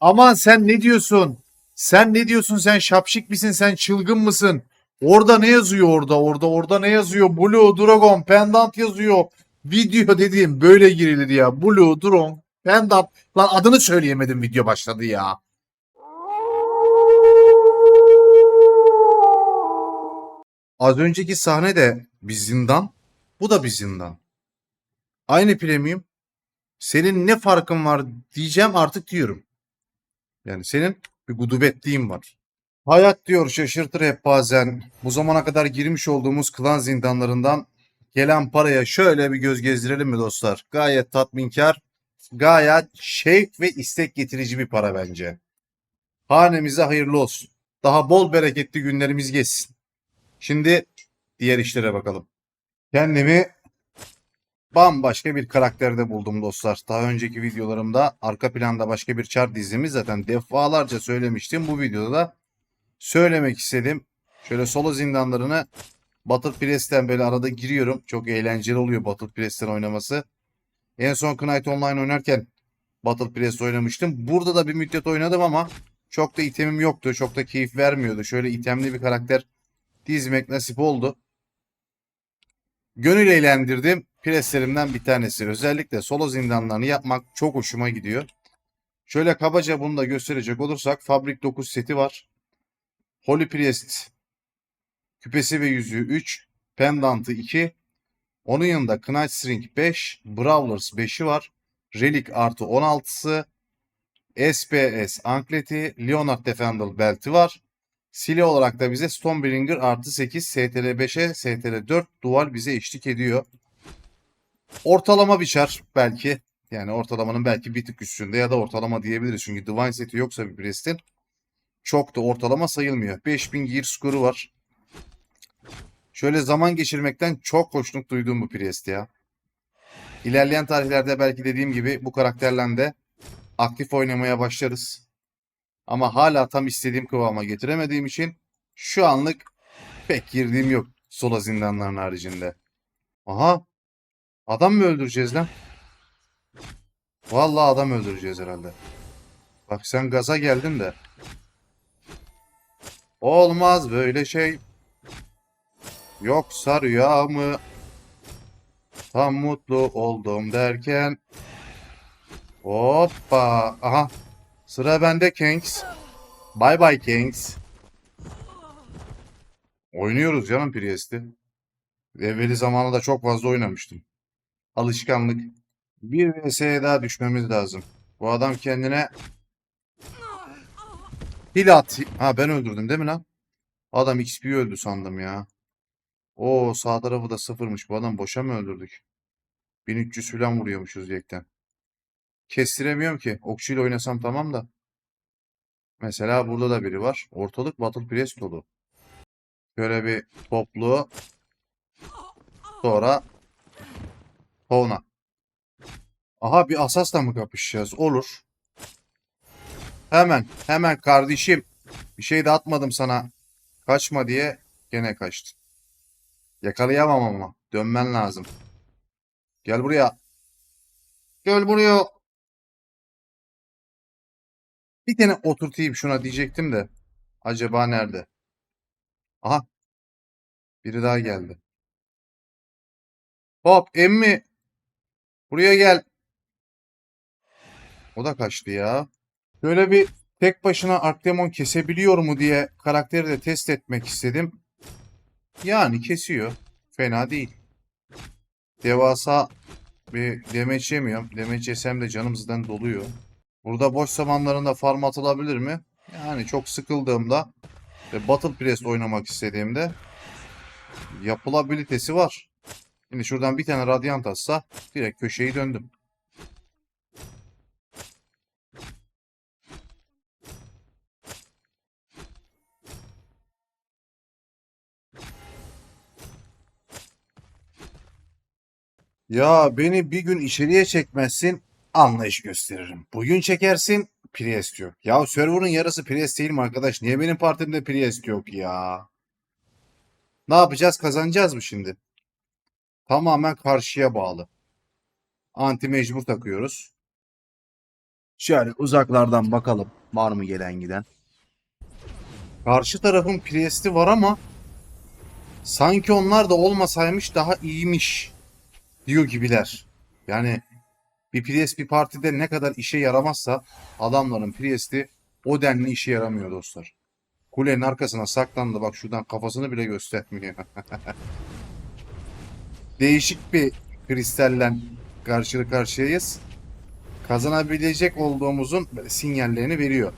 Aman sen ne diyorsun? Sen ne diyorsun? Sen şapşik misin? Sen çılgın mısın? Orada ne yazıyor orada? Orada orada ne yazıyor? Blue Dragon Pendant yazıyor. Video dediğim böyle girilir ya. Blue Dragon Pendant. Lan adını söyleyemedim video başladı ya. Az önceki sahne de bir zindan. Bu da bir zindan. Aynı premium. Senin ne farkın var diyeceğim artık diyorum. Yani senin bir gudubetliğin var. Hayat diyor şaşırtır hep bazen. Bu zamana kadar girmiş olduğumuz klan zindanlarından gelen paraya şöyle bir göz gezdirelim mi dostlar? Gayet tatminkar, gayet şevk ve istek getirici bir para bence. Hanemize hayırlı olsun. Daha bol bereketli günlerimiz geçsin. Şimdi diğer işlere bakalım. Kendimi bambaşka bir karakterde buldum dostlar. Daha önceki videolarımda arka planda başka bir çar dizimi zaten defalarca söylemiştim. Bu videoda da söylemek istedim. Şöyle solo zindanlarını Battle Press'ten böyle arada giriyorum. Çok eğlenceli oluyor Battle Press'ten oynaması. En son Knight Online oynarken Battle Press oynamıştım. Burada da bir müddet oynadım ama çok da itemim yoktu. Çok da keyif vermiyordu. Şöyle itemli bir karakter dizmek nasip oldu. Gönül eğlendirdim. Preslerimden bir tanesi. Özellikle solo zindanlarını yapmak çok hoşuma gidiyor. Şöyle kabaca bunu da gösterecek olursak Fabrik 9 seti var. Holy Priest küpesi ve yüzüğü 3, pendantı 2. Onun yanında Knight String 5, Brawlers 5'i var. Relic artı 16'sı, SPS Ankleti, Leonard Defender belti var. Sili olarak da bize Stonebringer artı 8, STR 5'e STR 4 dual bize eşlik ediyor. Ortalama bir çar belki. Yani ortalamanın belki bir tık üstünde ya da ortalama diyebiliriz. Çünkü Divine seti yoksa bir Priest'in çok da ortalama sayılmıyor. 5000 gear skoru var. Şöyle zaman geçirmekten çok hoşnut duyduğum bu Priest ya. İlerleyen tarihlerde belki dediğim gibi bu karakterle de aktif oynamaya başlarız. Ama hala tam istediğim kıvama getiremediğim için şu anlık pek girdiğim yok sola zindanların haricinde. Aha. Adam mı öldüreceğiz lan? Vallahi adam öldüreceğiz herhalde. Bak sen gaza geldin de. Olmaz böyle şey. Yoksa rüya mı? Tam mutlu oldum derken. Hoppa. Aha. Sıra bende Kings. Bye bye Kings. Oynuyoruz canım Priest'i. Evveli zamanında da çok fazla oynamıştım. Alışkanlık. Bir vs'ye daha düşmemiz lazım. Bu adam kendine hil at. Ha ben öldürdüm değil mi lan? Adam XP öldü sandım ya. Oo sağ tarafı da sıfırmış. Bu adam boşa mı öldürdük? 1300 falan vuruyormuşuz yekten. Kestiremiyorum ki. Okçuyla oynasam tamam da. Mesela burada da biri var. Ortalık Battle Press dolu. Şöyle bir toplu. Sonra Hovna. Aha bir asasla mı kapışacağız? Olur. Hemen, hemen kardeşim. Bir şey de atmadım sana. Kaçma diye gene kaçtı. Yakalayamam ama. Dönmen lazım. Gel buraya. Gel buraya. Bir tane oturtayım şuna diyecektim de. Acaba nerede? Aha. Biri daha geldi. Hop emmi. Buraya gel. O da kaçtı ya. Şöyle bir tek başına Arkdemon kesebiliyor mu diye karakteri de test etmek istedim. Yani kesiyor. Fena değil. Devasa bir demeç yemiyorum. Demeç yesem de canım zaten doluyor. Burada boş zamanlarında farm atılabilir mi? Yani çok sıkıldığımda ve Battle Press oynamak istediğimde yapılabilitesi var. Şimdi şuradan bir tane radyant atsa direkt köşeyi döndüm. Ya beni bir gün içeriye çekmezsin, anlayış gösteririm. Bugün çekersin, Priest yok. Ya server'ın yarısı Priest değil mi arkadaş? Niye benim partimde Priest yok ya? Ne yapacağız? Kazanacağız mı şimdi? Tamamen karşıya bağlı. Anti mecbur takıyoruz. Şöyle uzaklardan bakalım. Var mı gelen giden? Karşı tarafın Priest'i var ama sanki onlar da olmasaymış daha iyiymiş diyor gibiler. Yani bir Priest bir partide ne kadar işe yaramazsa adamların Priest'i o denli işe yaramıyor dostlar. Kulenin arkasına saklandı bak şuradan kafasını bile göstermiyor. Değişik bir kristalle karşı karşıyayız. Kazanabilecek olduğumuzun sinyallerini veriyor.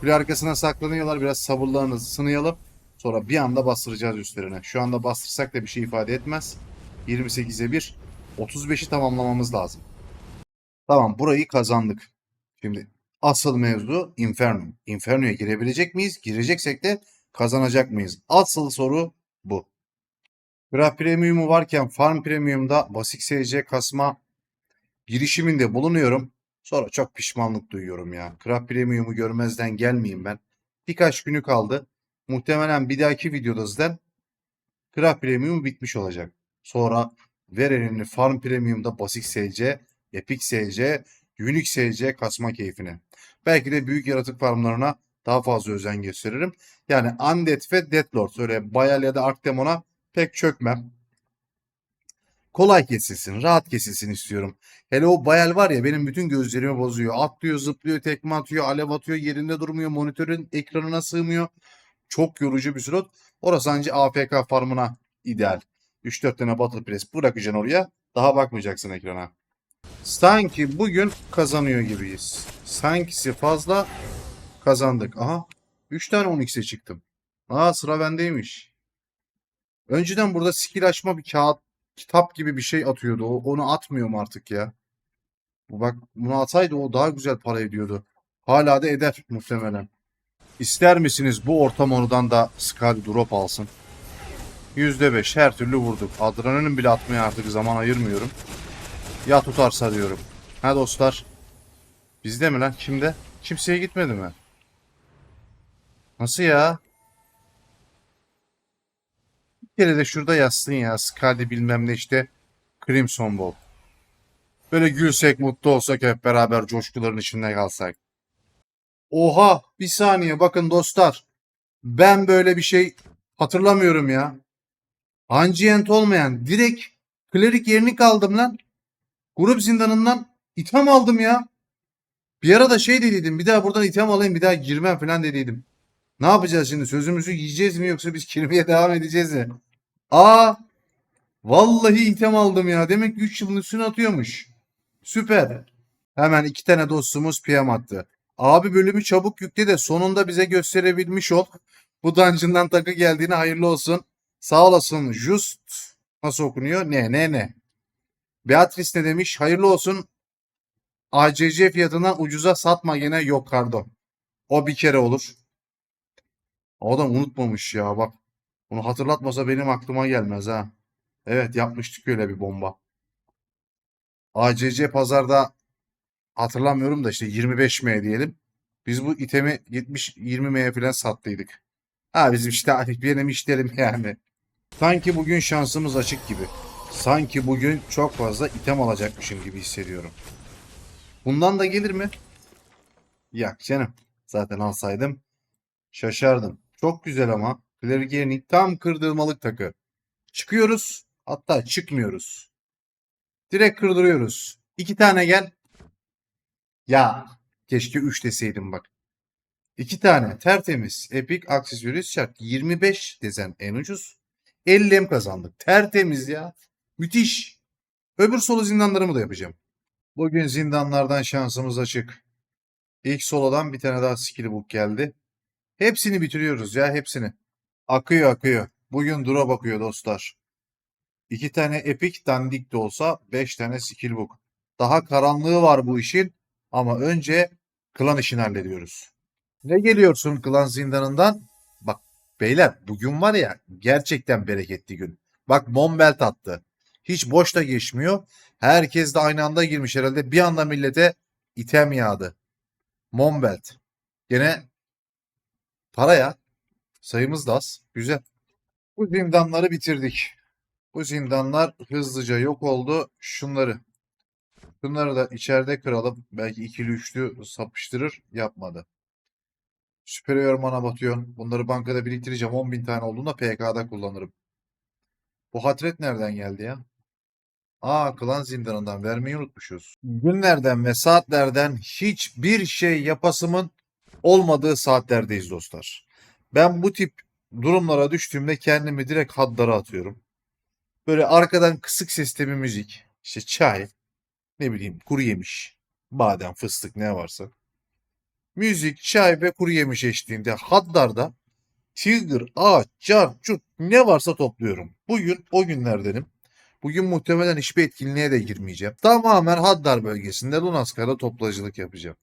Kule arkasına saklanıyorlar. Biraz sabırlarınızı sınayalım. Sonra bir anda bastıracağız üstlerine. Şu anda bastırsak da bir şey ifade etmez. 28'e 1. 35'i tamamlamamız lazım. Tamam burayı kazandık. Şimdi asıl mevzu Inferno. Inferno'ya girebilecek miyiz? Gireceksek de kazanacak mıyız? Asıl soru bu. Graf Premium'u varken Farm Premium'da Basic SC kasma girişiminde bulunuyorum. Sonra çok pişmanlık duyuyorum ya. Graf Premium'u görmezden gelmeyeyim ben. Birkaç günü kaldı. Muhtemelen bir dahaki videoda zaten Graf Premium bitmiş olacak. Sonra ver elini Farm Premium'da Basic SC, Epic SC, Unique SC kasma keyfine. Belki de büyük yaratık farmlarına daha fazla özen gösteririm. Yani Undead ve Deathlord öyle Bayal ya da Arcdemon'a pek çökmem. Kolay kesilsin, rahat kesilsin istiyorum. Hele o Bayal var ya benim bütün gözlerimi bozuyor. Atlıyor, zıplıyor, tekme atıyor, alev atıyor, yerinde durmuyor, monitörün ekranına sığmıyor. Çok yorucu bir slot. Orası ancak AFK farmına ideal. 3-4 tane Battle Press bırakacaksın oraya. Daha bakmayacaksın ekrana. Sanki bugün kazanıyor gibiyiz. Sankisi fazla kazandık. Aha. 3 tane 10x'e çıktım. Aa sıra bendeymiş. Önceden burada skill açma bir kağıt, kitap gibi bir şey atıyordu. O, onu atmıyorum artık ya. Bak bunu atsaydı o daha güzel para ediyordu. Hala da eder muhtemelen. İster misiniz bu ortam onudan da Skull drop alsın? %5 her türlü vurduk. Adrenalin bile atmaya artık zaman ayırmıyorum. Ya tutarsa diyorum. Ha dostlar. Bizde mi lan? Kimde? Kimseye gitmedi mi? Nasıl ya? Kere de şurada yazsın ya. Skadi bilmem ne işte. Crimson Ball. Böyle gülsek, mutlu olsak hep beraber coşkuların içinde kalsak. Oha! Bir saniye bakın dostlar. Ben böyle bir şey hatırlamıyorum ya. Ancient olmayan direkt klerik yerini kaldım lan. Grup zindanından itham aldım ya. Bir ara da şey dediydim. Bir daha buradan itham alayım bir daha girmem falan dediydim. Ne yapacağız şimdi? Sözümüzü yiyeceğiz mi yoksa biz kirmeye devam edeceğiz mi? Aa! Vallahi itham aldım ya. Demek ki 3 yılın üstüne atıyormuş. Süper. Hemen iki tane dostumuz PM attı. Abi bölümü çabuk yükle de sonunda bize gösterebilmiş ol. Bu dungeon'dan takı geldiğine hayırlı olsun. Sağ olasın. Just nasıl okunuyor? Ne ne ne. Beatrice ne demiş? Hayırlı olsun. ACC fiyatından ucuza satma gene yok kardo. O bir kere olur. Adam unutmamış ya bak. Bunu hatırlatmasa benim aklıma gelmez ha. Evet yapmıştık öyle bir bomba. ACC pazarda hatırlamıyorum da işte 25M diyelim. Biz bu itemi 70 20M'ye falan sattıydık. Ha bizim işte benim işlerim yani. Sanki bugün şansımız açık gibi. Sanki bugün çok fazla item alacakmışım gibi hissediyorum. Bundan da gelir mi? Yok canım. Zaten alsaydım şaşardım. Çok güzel ama. Cleric tam kırdırmalık takı. Çıkıyoruz. Hatta çıkmıyoruz. Direkt kırdırıyoruz. İki tane gel. Ya keşke üç deseydim bak. İki tane tertemiz Epic aksesuarı şart. 25 desen en ucuz. 50 em kazandık. Tertemiz ya. Müthiş. Öbür solo zindanlarımı da yapacağım. Bugün zindanlardan şansımız açık. İlk solodan bir tane daha skill book geldi. Hepsini bitiriyoruz ya hepsini. Akıyor akıyor. Bugün dura bakıyor dostlar. İki tane epic dandik de olsa beş tane skill book. Daha karanlığı var bu işin ama önce klan işini hallediyoruz. Ne geliyorsun klan zindanından? Bak beyler bugün var ya gerçekten bereketli gün. Bak Mombelt attı. Hiç boş da geçmiyor. Herkes de aynı anda girmiş herhalde. Bir anda millete item yağdı. Mombelt. Gene para ya. Sayımız da az. Güzel. Bu zindanları bitirdik. Bu zindanlar hızlıca yok oldu. Şunları. Şunları da içeride kıralım. Belki ikili üçlü sapıştırır. Yapmadı. Superior mana batıyor. Bunları bankada biriktireceğim. 10.000 tane olduğunda PK'da kullanırım. Bu hatret nereden geldi ya? Aa klan zindanından vermeyi unutmuşuz. Günlerden ve saatlerden hiçbir şey yapasımın olmadığı saatlerdeyiz dostlar. Ben bu tip durumlara düştüğümde kendimi direkt hadlara atıyorum. Böyle arkadan kısık sesli bir müzik, işte çay, ne bileyim kuru yemiş, badem, fıstık ne varsa. Müzik, çay ve kuru yemiş eşliğinde haddarda Tiger, ağaç, car, cut ne varsa topluyorum. Bugün o günlerdenim. Bugün muhtemelen hiçbir etkinliğe de girmeyeceğim. Tamamen Haddar bölgesinde Lunaskar'da toplacılık yapacağım.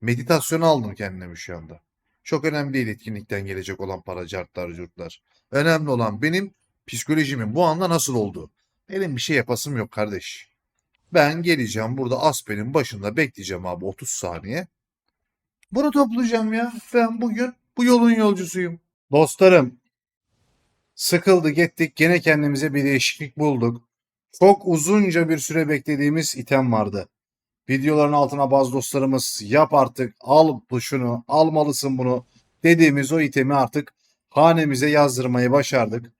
Meditasyonu aldım kendime şu anda. Çok önemli değil etkinlikten gelecek olan para, cartlar, curtlar. Önemli olan benim psikolojimin bu anda nasıl olduğu. Benim bir şey yapasım yok kardeş. Ben geleceğim burada Aspen'in başında bekleyeceğim abi 30 saniye. Bunu toplayacağım ya. Ben bugün bu yolun yolcusuyum. Dostlarım sıkıldık ettik gene kendimize bir değişiklik bulduk. Çok uzunca bir süre beklediğimiz item vardı. Videoların altına bazı dostlarımız yap artık al bu şunu almalısın bunu dediğimiz o itemi artık hanemize yazdırmayı başardık.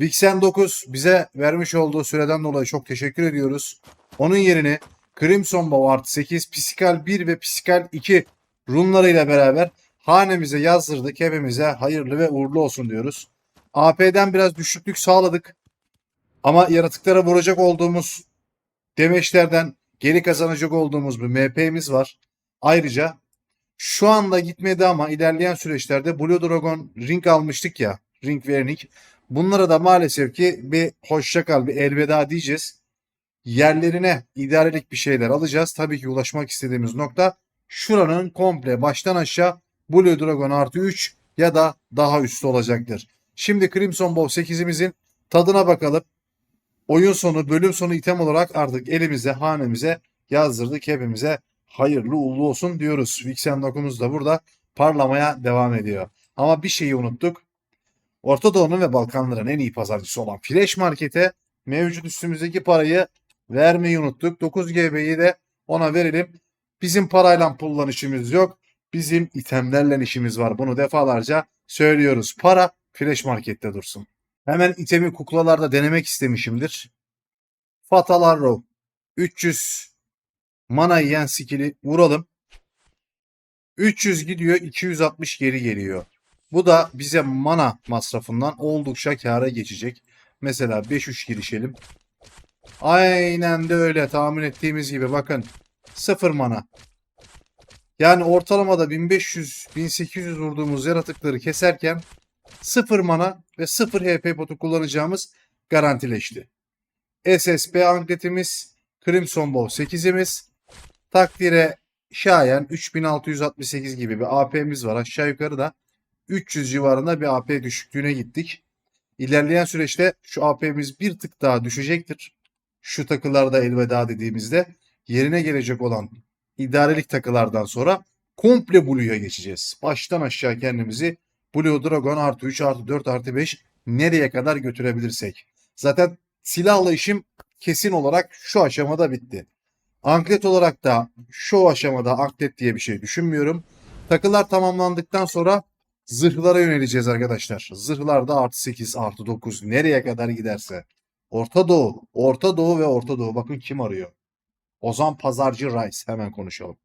Vixen 9 bize vermiş olduğu süreden dolayı çok teşekkür ediyoruz. Onun yerini Crimson Bow artı 8, Psikal 1 ve Psikal 2 runlarıyla beraber hanemize yazdırdık. Hepimize hayırlı ve uğurlu olsun diyoruz. AP'den biraz düşüklük sağladık. Ama yaratıklara vuracak olduğumuz demeçlerden geri kazanacak olduğumuz bir MP'miz var. Ayrıca şu anda gitmedi ama ilerleyen süreçlerde Blue Dragon ring almıştık ya. Ring Vernik. Bunlara da maalesef ki bir hoşça kal, bir elveda diyeceğiz. Yerlerine idarelik bir şeyler alacağız. Tabii ki ulaşmak istediğimiz nokta şuranın komple baştan aşağı Blue Dragon artı 3 ya da daha üstü olacaktır. Şimdi Crimson Bow 8'imizin tadına bakalım. Oyun sonu, bölüm sonu item olarak artık elimize, hanemize yazdırdık. Hepimize hayırlı uğurlu olsun diyoruz. Vixen dokumuz da burada parlamaya devam ediyor. Ama bir şeyi unuttuk. Orta Doğu'nun ve Balkanların en iyi pazarcısı olan Flash Market'e mevcut üstümüzdeki parayı vermeyi unuttuk. 9 GB'yi de ona verelim. Bizim parayla pulla işimiz yok. Bizim itemlerle işimiz var. Bunu defalarca söylüyoruz. Para Flash Market'te dursun. Hemen itemi kuklalarda denemek istemişimdir. Fatal Arrow 300 mana yiyen skill'i vuralım. 300 gidiyor 260 geri geliyor. Bu da bize mana masrafından oldukça kâra geçecek. Mesela 5-3 girişelim. Aynen de öyle tahmin ettiğimiz gibi bakın. 0 mana. Yani ortalamada 1500-1800 vurduğumuz yaratıkları keserken 0 mana ve 0 HP potu kullanacağımız garantileşti. SSP ankletimiz, Crimson Bow 8'imiz, takdire şayan 3668 gibi bir AP'miz var. Aşağı yukarı da 300 civarında bir AP düşüklüğüne gittik. İlerleyen süreçte şu AP'miz bir tık daha düşecektir. Şu takılarda elveda dediğimizde yerine gelecek olan idarelik takılardan sonra komple Blue'ya geçeceğiz. Baştan aşağı kendimizi Blue Dragon artı 3 artı 4 artı 5 nereye kadar götürebilirsek. Zaten silahla işim kesin olarak şu aşamada bitti. Anklet olarak da şu aşamada anklet diye bir şey düşünmüyorum. Takılar tamamlandıktan sonra zırhlara yöneleceğiz arkadaşlar. Zırhlarda artı 8 artı 9 nereye kadar giderse. Orta Doğu, Orta Doğu ve Orta Doğu. Bakın kim arıyor. Ozan Pazarcı Rice. Hemen konuşalım.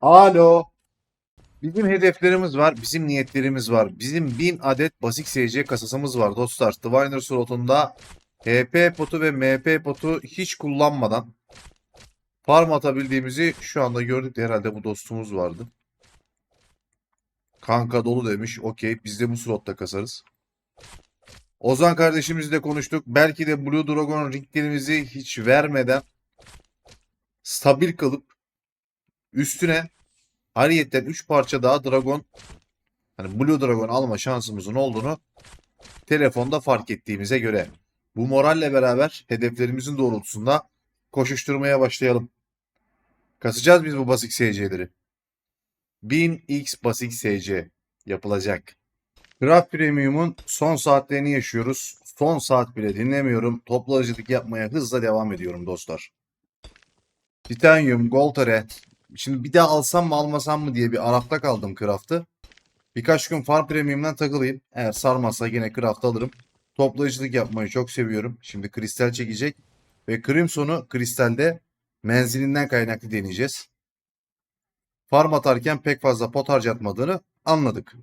Alo. Bizim hedeflerimiz var, bizim niyetlerimiz var. Bizim 1000 adet basit SC kasasımız var dostlar. Diviner slotunda HP potu ve MP potu hiç kullanmadan farm atabildiğimizi şu anda gördük de herhalde bu dostumuz vardı. Kanka dolu demiş. Okey biz de bu slotta kasarız. Ozan kardeşimizle konuştuk. Belki de Blue Dragon ringlerimizi hiç vermeden stabil kalıp üstüne Hariyetten 3 parça daha Dragon hani Blue Dragon alma şansımızın olduğunu telefonda fark ettiğimize göre bu moralle beraber hedeflerimizin doğrultusunda koşuşturmaya başlayalım. Kasacağız biz bu basik SC'leri. 1000x basik SC yapılacak. Craft Premium'un son saatlerini yaşıyoruz. Son saat bile dinlemiyorum. Toplacılık yapmaya hızla devam ediyorum dostlar. Titanium, Goltare. Şimdi bir daha alsam mı almasam mı diye bir arafta kaldım craft'ı. Birkaç gün Farm Premium'dan takılayım. Eğer sarmazsa yine craft alırım. Toplayıcılık yapmayı çok seviyorum. Şimdi kristal çekecek. Ve Crimson'u kristalde menzilinden kaynaklı deneyeceğiz. Farm atarken pek fazla pot harcatmadığını anladık.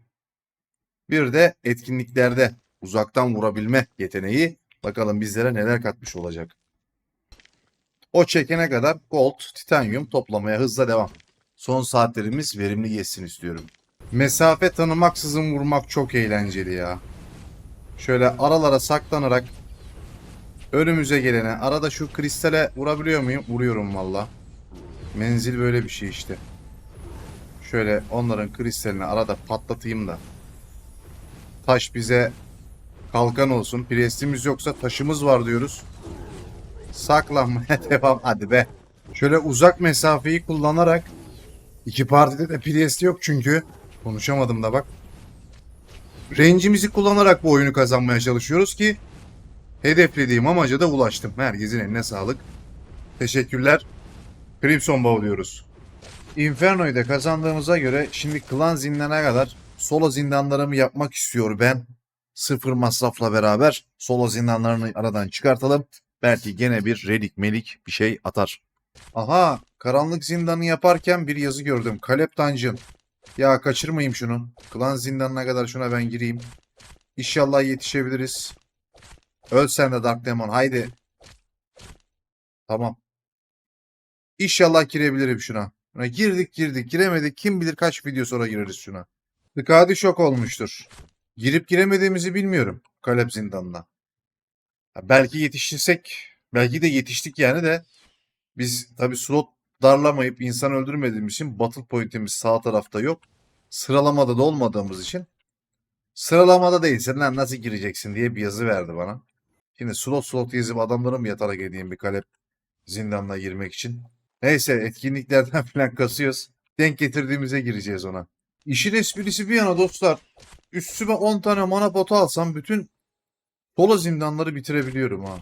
Bir de etkinliklerde uzaktan vurabilme yeteneği bakalım bizlere neler katmış olacak. O çekene kadar gold, titanyum toplamaya hızla devam. Son saatlerimiz verimli geçsin istiyorum. Mesafe tanımaksızın vurmak çok eğlenceli ya. Şöyle aralara saklanarak önümüze gelene arada şu kristale vurabiliyor muyum? Vuruyorum valla. Menzil böyle bir şey işte. Şöyle onların kristalini arada patlatayım da. Taş bize kalkan olsun. Prestimiz yoksa taşımız var diyoruz. Saklanmaya devam hadi be. Şöyle uzak mesafeyi kullanarak iki partide de priest yok çünkü. Konuşamadım da bak. Range'imizi kullanarak bu oyunu kazanmaya çalışıyoruz ki hedeflediğim amaca da ulaştım. Herkesin eline sağlık. Teşekkürler. Crimson Bow diyoruz. Inferno'yu da kazandığımıza göre şimdi klan zindanına kadar solo zindanlarımı yapmak istiyor ben. Sıfır masrafla beraber solo zindanlarını aradan çıkartalım. Belki gene bir relik melik bir şey atar. Aha karanlık zindanı yaparken bir yazı gördüm. Kalep Dungeon. Ya kaçırmayayım şunu. Klan zindanına kadar şuna ben gireyim. İnşallah yetişebiliriz. Öl sen de Dark Demon haydi. Tamam. İnşallah girebilirim şuna. Buna girdik girdik giremedik. Kim bilir kaç video sonra gireriz şuna. Tıkadi şok olmuştur. Girip giremediğimizi bilmiyorum. Kalep zindanına. Belki yetiştirsek. Belki de yetiştik yani de. Biz tabi slot darlamayıp insan öldürmediğimiz için battle point'imiz sağ tarafta yok. Sıralamada da olmadığımız için. Sıralamada değilsen lan nasıl gireceksin diye bir yazı verdi bana. Şimdi slot slot yazıp adamlara mı yatarak edeyim bir kalep zindanına girmek için. Neyse etkinliklerden falan kasıyoruz. Denk getirdiğimize gireceğiz ona. İşin esprisi bir yana dostlar. Üstüme 10 tane mana potu alsam bütün solo zindanları bitirebiliyorum ha.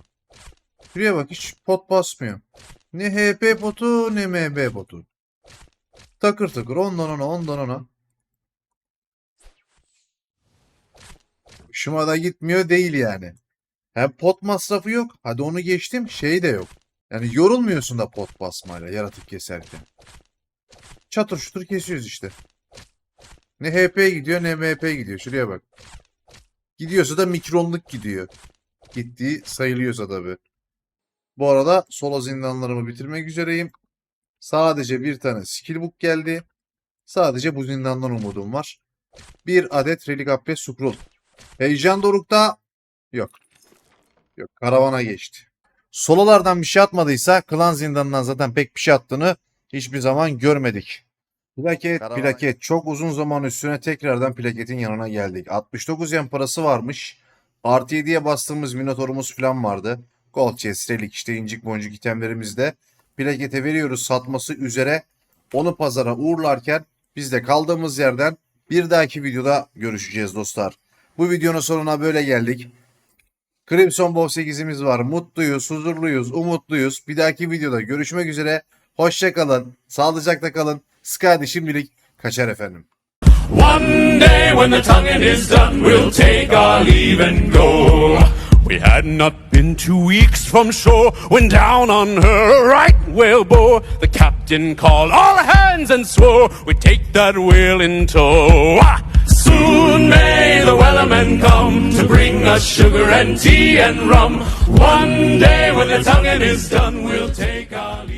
Şuraya bak hiç pot basmıyor. Ne HP potu ne MB potu. Takır takır ondan ona ondan ona. Hoşuma da gitmiyor değil yani. Hem pot masrafı yok. Hadi onu geçtim. Şey de yok. Yani yorulmuyorsun da pot basmayla yaratık keserken. Çatır şutur kesiyoruz işte. Ne HP gidiyor ne MP gidiyor. Şuraya bak. Gidiyorsa da mikronluk gidiyor. Gittiği sayılıyorsa tabii. Bu arada solo zindanlarımı bitirmek üzereyim. Sadece bir tane skill book geldi. Sadece bu zindandan umudum var. Bir adet Relic Appe Scroll. Heyecan dorukta yok. Yok karavana geçti. Sololardan bir şey atmadıysa klan zindanından zaten pek bir şey attığını hiçbir zaman görmedik. Plaket, Karavana plaket. Çok uzun zaman üstüne tekrardan plaketin yanına geldik. 69 yen parası varmış. Artı 7'ye bastığımız minotorumuz falan vardı. Gold chest, relik işte incik boncuk itemlerimiz de plakete veriyoruz satması üzere. Onu pazara uğurlarken biz de kaldığımız yerden bir dahaki videoda görüşeceğiz dostlar. Bu videonun sonuna böyle geldik. Crimson Bow 8'imiz var. Mutluyuz, huzurluyuz, umutluyuz. Bir dahaki videoda görüşmek üzere. Hoşça kalın, sağlıcakla kalın. Skadi şimdilik kaçar efendim. One day when the tonguing is done, we'll take our leave and go. We had not been two weeks from shore when down on her right whale bore. The captain called all hands and swore we'd take that whale in tow. Ah! Soon may the wellermen come to bring us sugar and tea and rum. One day when the tonguing is done, we'll take our leave.